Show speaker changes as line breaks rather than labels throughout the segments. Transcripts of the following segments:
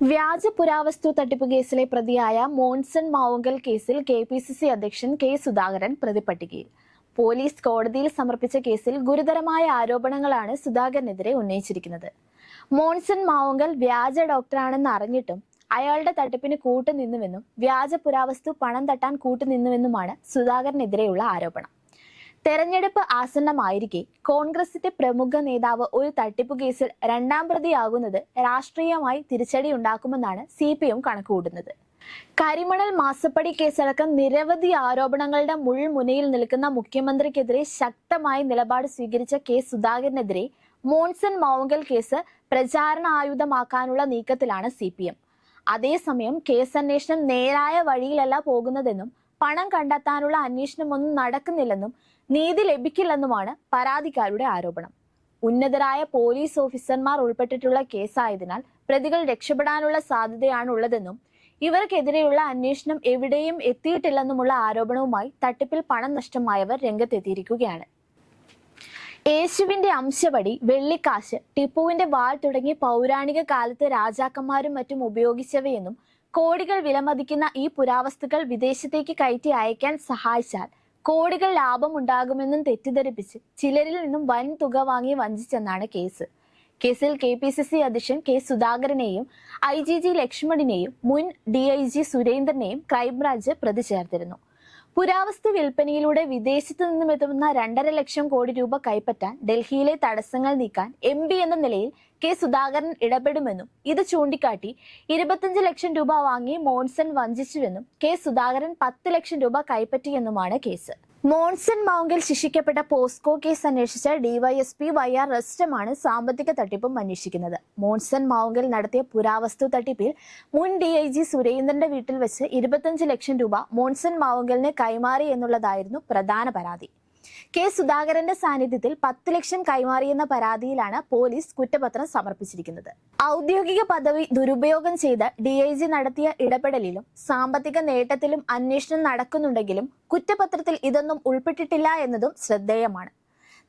വ്യാജ പുരാവസ്തു തട്ടിപ്പ് കേസിലെ പ്രതിയായ മോൺസൺ മാവുങ്കൽ കേസിൽ കെ പി സി സി അധ്യക്ഷൻ കെ സുധാകരൻ പ്രതിപട്ടികയിൽ പോലീസ് കോടതിയിൽ സമർപ്പിച്ച കേസിൽ ഗുരുതരമായ ആരോപണങ്ങളാണ് സുധാകരനെതിരെ ഉന്നയിച്ചിരിക്കുന്നത്. മോൺസൺ മാവുങ്കൽ വ്യാജ ഡോക്ടറാണെന്ന് അറിഞ്ഞിട്ടും അയാളുടെ തട്ടിപ്പിന് കൂട്ടുനിന്നുവെന്നും വ്യാജ പുരാവസ്തു പണം തട്ടാൻ കൂട്ടുനിന്നുവെന്നുമാണ് സുധാകരനെതിരെയുള്ള ആരോപണം. തെരഞ്ഞെടുപ്പ് ആസന്നമായിരിക്കെ കോൺഗ്രസിന്റെ പ്രമുഖ നേതാവ് ഒരു തട്ടിപ്പ് കേസിൽ രണ്ടാം പ്രതിയാകുന്നത് രാഷ്ട്രീയമായി തിരിച്ചടി ഉണ്ടാക്കുമെന്നാണ് സി പി എം കണക്കുകൂട്ടുന്നത്. കരിമണൽ മാസപ്പടി കേസടക്കം നിരവധി ആരോപണങ്ങളുടെ മുൾമുനയിൽ നിൽക്കുന്ന മുഖ്യമന്ത്രിക്കെതിരെ ശക്തമായ നിലപാട് സ്വീകരിച്ച കെ സുധാകരനെതിരെ മോൺസൺ മൗങ്കൽ കേസ് പ്രചാരണ ആയുധമാക്കാനുള്ള നീക്കത്തിലാണ് സി പി എം. അതേസമയം കേസന്വേഷണം നേരായ വഴിയിലല്ല പോകുന്നതെന്നും പണം കണ്ടെത്താനുള്ള അന്വേഷണമൊന്നും നടക്കുന്നില്ലെന്നും നീതി ലഭിക്കില്ലെന്നുമാണ് പരാതിക്കാരുടെ ആരോപണം. ഉന്നതരായ പോലീസ് ഓഫീസർമാർ ഉൾപ്പെട്ടിട്ടുള്ള കേസായതിനാൽ പ്രതികൾ രക്ഷപ്പെടാനുള്ള സാധ്യതയാണ് ഉള്ളതെന്നും ഇവർക്കെതിരെയുള്ള അന്വേഷണം എവിടെയും എത്തിയിട്ടില്ലെന്നുമുള്ള ആരോപണവുമായി തട്ടിപ്പിൽ പണം നഷ്ടമായവർ രംഗത്തെത്തിയിരിക്കുകയാണ്. യേശുവിന്റെ അംശപടി വെള്ളിക്കാശ് ടിപ്പുവിന്റെ വാൾ തുടങ്ങി പൗരാണിക കാലത്ത് രാജാക്കന്മാരും മറ്റും ഉപയോഗിച്ചവയെന്നും കോടികൾ വിലമതിക്കുന്ന ഈ പുരാവസ്തുക്കൾ വിദേശത്തേക്ക് കയറ്റി അയക്കാൻ സഹായിച്ചാൽ കോടികൾ ലാഭം ഉണ്ടാകുമെന്നും തെറ്റിദ്ധരിപ്പിച്ച് ചിലരിൽ നിന്നും വൻ തുക വാങ്ങി വഞ്ചിച്ചെന്നാണ് കേസ്. കേസിൽ കെ പി സി സി അധ്യക്ഷൻ കെ സുധാകരനെയും ഐ ജി ജി ലക്ഷ്മണിനെയും മുൻ ഡി ഐ ജി സുരേന്ദ്രനെയും ക്രൈംബ്രാഞ്ച് പ്രതി ചേർത്തിരുന്നു പുരാവസ്തു വിൽപ്പനയിലൂടെ വിദേശത്തു നിന്നും എത്തുന്ന രണ്ടര ലക്ഷം കോടി രൂപ കൈപ്പറ്റാൻ ഡൽഹിയിലെ തടസ്സങ്ങൾ നീക്കാൻ എം പി എന്ന നിലയിൽ കെ സുധാകരൻ ഇടപെടുമെന്നും ഇത് ചൂണ്ടിക്കാട്ടി ഇരുപത്തിയഞ്ച് ലക്ഷം രൂപ വാങ്ങി മോൺസൺ വഞ്ചിച്ചുവെന്നും കെ സുധാകരൻ പത്ത് ലക്ഷം രൂപ കൈപ്പറ്റിയെന്നുമാണ് കേസ്. മോൺസൺ മൗങ്കിൽ ശിക്ഷിക്കപ്പെട്ട പോസ്കോ കേസ് അന്വേഷിച്ച ഡിവൈഎസ്പി വൈ ആർ റസ്റ്റമാണ് സാമ്പത്തിക തട്ടിപ്പും അന്വേഷിക്കുന്നത്. മോൺസൺ മൗങ്കിൽ നടത്തിയ പുരാവസ്തു തട്ടിപ്പിൽ മുൻ ഡി ഐ ജി സുരേന്ദ്രന്റെ വീട്ടിൽ വെച്ച് ഇരുപത്തഞ്ച് ലക്ഷം രൂപ മോൺസൺ മൗങ്കലിന് കൈമാറി എന്നുള്ളതായിരുന്നു പ്രധാന പരാതി. കെ സുധാകരന്റെ സാന്നിധ്യത്തിൽ പത്ത് ലക്ഷം കൈമാറിയെന്ന പരാതിയിലാണ് പോലീസ് കുറ്റപത്രം സമർപ്പിച്ചിരിക്കുന്നത്. ഔദ്യോഗിക പദവി ദുരുപയോഗം ചെയ്ത് ഡി ഐ ജി നടത്തിയ ഇടപെടലിലും സാമ്പത്തിക നേട്ടത്തിലും അന്വേഷണം നടക്കുന്നുണ്ടെങ്കിലും കുറ്റപത്രത്തിൽ ഇതൊന്നും ഉൾപ്പെട്ടിട്ടില്ല എന്നതും ശ്രദ്ധേയമാണ്.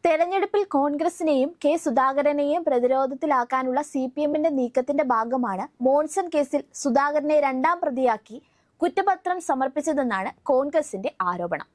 തെരഞ്ഞെടുപ്പിൽ കോൺഗ്രസിനെയും കെ സുധാകരനെയും പ്രതിരോധത്തിലാക്കാനുള്ള സി പി എമ്മിന്റെ നീക്കത്തിന്റെ ഭാഗമാണ് മോൺസൺ കേസിൽ സുധാകരനെ രണ്ടാം പ്രതിയാക്കി കുറ്റപത്രം സമർപ്പിച്ചതെന്നാണ് കോൺഗ്രസിന്റെ ആരോപണം.